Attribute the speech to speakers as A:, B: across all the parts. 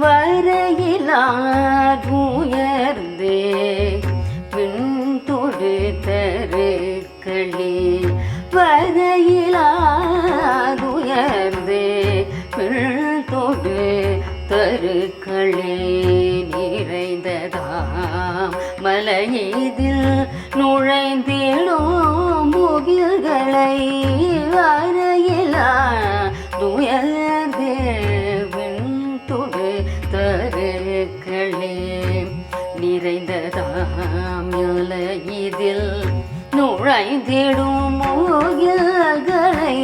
A: வரையிலாகுயர்ந்தே வரையிலாதுயர்ந்தே பின்தொடு வரையிலாகுயர்ந்தே பின் தொடு தருக்களே நிறைந்ததாம் மலையீதில் நுழைந்திடும் முகில்களை வரையிலா துயர்ந்தே இதில் நுழைந்திடும் முகில்களை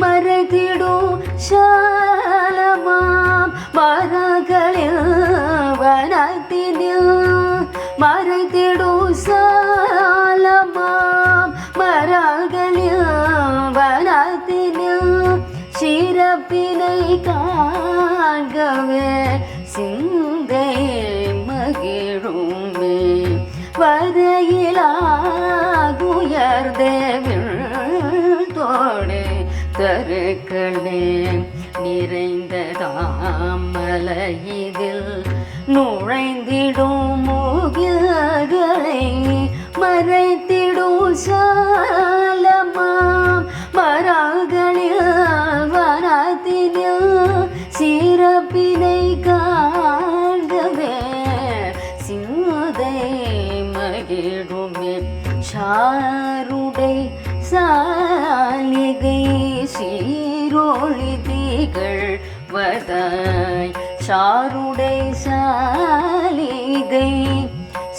A: மறைத்திடும் சாலமாம். மரங்களில் வனத்தினில் மறைத்திடும் சாலமாம். மரங்களில் வனத்தினில் சிறப்பினை காண்கவே சிந்தை மகிழ் வரையிலாகுயர்தேவிழ்தோடு தருக்களே நிறைந்ததாம் மலையிதில் நுழைந்திடும் முகில்களை மறைத்திடும் மகிழுமே சாருடை சாலிகை சீரோழி திகழ் வதாய். சாருடை சாலிகை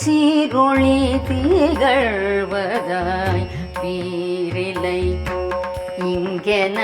A: சீரொளி திகழ்வதாய் பீரிலை இங்கென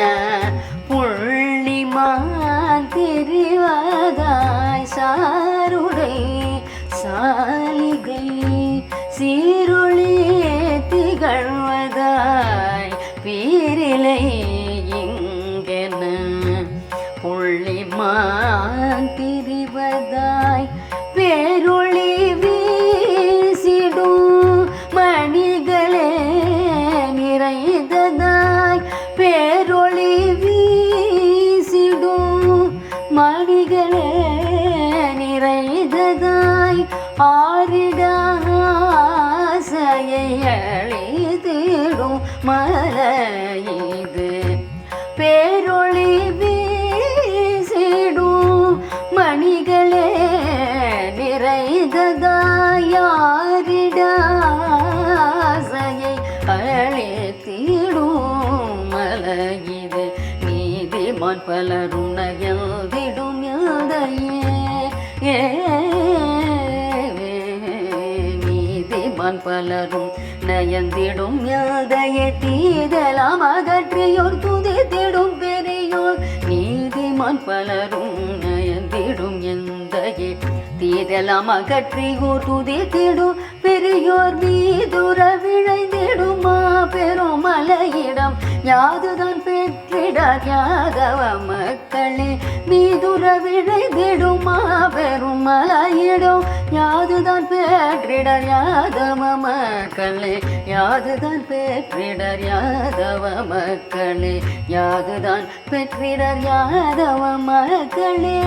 A: ஆரிடாசையை அழித்திடும் மலையுது. பேரொளி வீசிடும் மணிகளே நிறைந்ததா யாரிடாசையை அழித்திடும் மலையுது. நீதிமான் பலரும் நயந்திடும் ஏ நீதிமான் பலரும் நயந்திடும் எல்தையை தீதலாம் அகற்றியோர் துதித்திடும் பெரியோர். நீதிமான் பலரும் நயந்திடும் எந்தையே தீதலாம் அகற்றியோர் துதித்திடும் பெரியோர் மீதுர விழைந்திடுமா பெரும் மலையிடம் யாதுதான் பெற்றிடார் யாதவ மக்களே மீதுர விழைந்திடுமா பெரும் மலையிடம் யாதுதான் பெற்றிடர் யாதவ மக்களே யாதுதான் பெற்றிடர் யாதவ மக்களே யாதுதான் பெற்றிடர் யாதவ மக்களே.